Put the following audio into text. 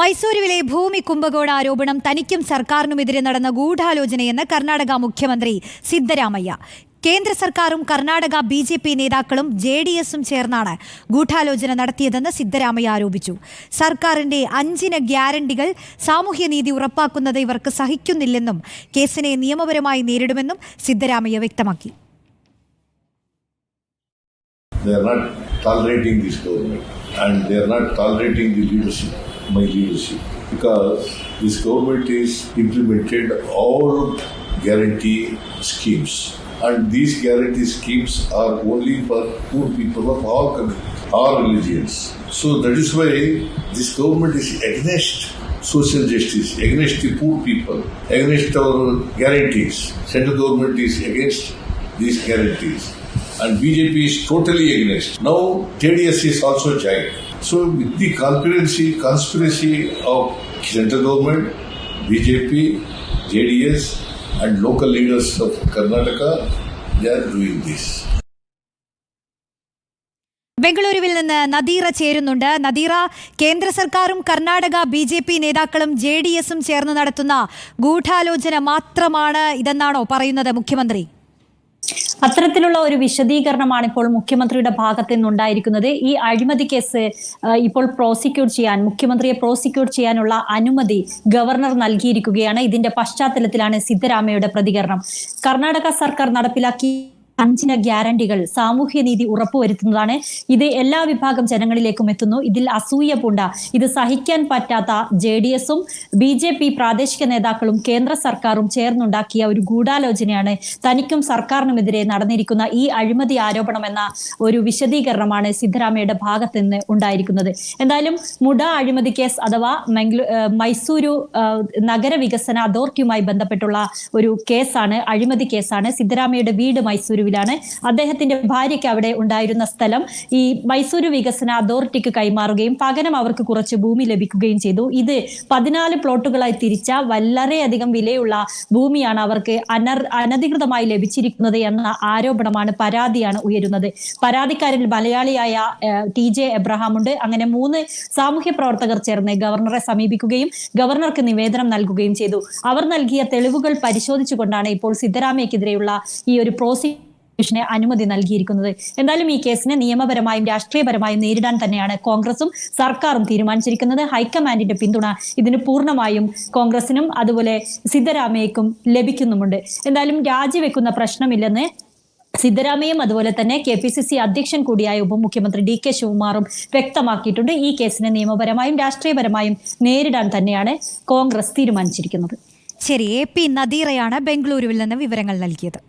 മൈസൂരുവിലെ ഭൂമി കുംഭകോണ ആരോപണം തനിക്കും സർക്കാരിനുമെതിരെ നടന്ന ഗൂഢാലോചനയെന്ന് കർണാടക മുഖ്യമന്ത്രി സിദ്ധരാമയ്യ. കേന്ദ്ര സർക്കാരും കർണാടക ബി ജെ പി നേതാക്കളും ജെ ഡി എസും ചേർന്നാണ് ഗൂഢാലോചന നടത്തിയതെന്ന് സിദ്ധരാമയ്യ ആരോപിച്ചു. സർക്കാരിന്റെ അഞ്ചിന ഗ്യാരണ്ടികൾ സാമൂഹ്യനീതി ഉറപ്പാക്കുന്നത് ഇവർക്ക് സഹിക്കുന്നില്ലെന്നും കേസിനെ നിയമപരമായി നേരിടുമെന്നും സിദ്ധരാമയ്യ വ്യക്തമാക്കി. They are not tolerating this government and they are not tolerating the leadership, my leadership, because this government is implemented all guarantee schemes. And these guarantee schemes are only for poor people of all all religions. So that is why this government is against social justice, against the poor people, against our guarantees. Central government is against these guarantees and BJP is totally against. Now JDS is also joined. So with the conspiracy, conspiracy of central government, BJP, JDS and local leaders of Karnataka, they are doing this. ബംഗളൂരുവിൽ നിന്ന് നദീറ ചേരുന്നുണ്ട് നദീറ കേന്ദ്ര സർക്കാരും Karnataka B J P നേതാക്കളും J D എസും ചേർന്ന് നടത്തുന്ന ഗൂഢാലോചന മാത്രമാണ് ഇതെന്നാണോ പറയുന്നത് മുഖ്യമന്ത്രി അത്തരത്തിലുള്ള ഒരു വിശദീകരണമാണ് ഇപ്പോൾ മുഖ്യമന്ത്രിയുടെ ഭാഗത്ത് നിന്നുണ്ടായിരിക്കുന്നത്. ഈ അഴിമതി കേസ് ഇപ്പോൾ പ്രോസിക്യൂട്ട് ചെയ്യാൻ മുഖ്യമന്ത്രിയെ പ്രോസിക്യൂട്ട് ചെയ്യാനുള്ള അനുമതി ഗവർണർ നൽകിയിരിക്കുകയാണ്. ഇതിന്റെ പശ്ചാത്തലത്തിലാണ് സിദ്ധരാമയുടെ പ്രതികരണം. കർണാടക സർക്കാർ നടപ്പിലാക്കി അഞ്ചിന ഗ്യാരണ്ടികൾ സാമൂഹ്യനീതി ഉറപ്പുവരുത്തുന്നതാണ്. ഇത് എല്ലാ വിഭാഗം ജനങ്ങളിലേക്കും എത്തുന്നു. ഇതിൽ അസൂയ പൂണ്ട ഇത് സഹിക്കാൻ പറ്റാത്ത ജെ ഡി എസും ബി ജെ പി പ്രാദേശിക നേതാക്കളും കേന്ദ്ര സർക്കാരും ചേർന്നുണ്ടാക്കിയ ഒരു ഗൂഢാലോചനയാണ് തനിക്കും സർക്കാരിനുമെതിരെ നടന്നിരിക്കുന്ന ഈ അഴിമതി ആരോപണം എന്ന ഒരു വിശദീകരണമാണ് സിദ്ധരാമയുടെ ഭാഗത്ത് നിന്ന് ഉണ്ടായിരിക്കുന്നത്. എന്തായാലും മുട അഴിമതി കേസ് അഥവാ മൈസൂരു നഗര നഗരവികസന അതോറിറ്റിയുമായി ബന്ധപ്പെട്ടുള്ള ഒരു കേസാണ് അഴിമതി കേസാണ് സിദ്ധരാമയുടെ വീട് മൈസൂരുവിലാണ് അദ്ദേഹത്തിന്റെ ഭാര്യയ്ക്ക് അവിടെ ഉണ്ടായിരുന്ന സ്ഥലം ഈ മൈസൂരു വികസന അതോറിറ്റിക്ക് കൈമാറുകയും പകരം അവർക്ക് കുറച്ച് ഭൂമി ലഭിക്കുകയും ചെയ്തു. ഇത് പതിനാല് പ്ലോട്ടുകളായി തിരിച്ച വളരെയധികം വിലയുള്ള ഭൂമിയാണ് അവർക്ക് അനർ അനധികൃതമായി ലഭിച്ചിരിക്കുന്നത് എന്ന ആരോപണമാണ് പരാതിയാണ് ഉയരുന്നത്. പരാതിക്കാരിൽ മലയാളിയായ ടി ജെ എബ്രഹാം ഉണ്ട്. അങ്ങനെ മൂന്ന് സാമൂഹ്യ പ്രവർത്തകർ ചേർന്ന് ഗവർണറെ സമീപിക്കുകയും ഗവർണർക്ക് നിവേദനം നൽകുകയും ചെയ്തു. അവർ നൽകിയ തെളിവുകൾ പരിശോധിച്ചുകൊണ്ടാണ് ഇപ്പോൾ സിദ്ധരാമയ്ക്കെതിരെയുള്ള ഈ ഒരു പ്രോസിക്യൂഷന് അനുമതി നൽകിയിരിക്കുന്നത്. എന്തായാലും ഈ കേസിനെ നിയമപരമായും രാഷ്ട്രീയപരമായും നേരിടാൻ തന്നെയാണ് കോൺഗ്രസും സർക്കാരും തീരുമാനിച്ചിരിക്കുന്നത്. ഹൈക്കമാൻഡിന്റെ പിന്തുണ ഇതിന് പൂർണമായും കോൺഗ്രസിനും അതുപോലെ സിദ്ധരാമയ്യക്കും ലഭിക്കുന്നുമുണ്ട്. എന്തായാലും രാജിവെക്കുന്ന പ്രശ്നമില്ലെന്ന് സിദ്ധരാമയും അതുപോലെ തന്നെ കെ പി സി സി അധ്യക്ഷൻ കൂടിയായ ഉപമുഖ്യമന്ത്രി ഡി കെ ശിവകുമാറും വ്യക്തമാക്കിയിട്ടുണ്ട്. ഈ കേസിനെ നിയമപരമായും രാഷ്ട്രീയപരമായും നേരിടാൻ തന്നെയാണ് കോൺഗ്രസ് തീരുമാനിച്ചിരിക്കുന്നത്. ശരി എ പി നദീറയാണ് ബംഗളൂരുവിൽ നിന്ന് വിവരങ്ങൾ നൽകിയത്.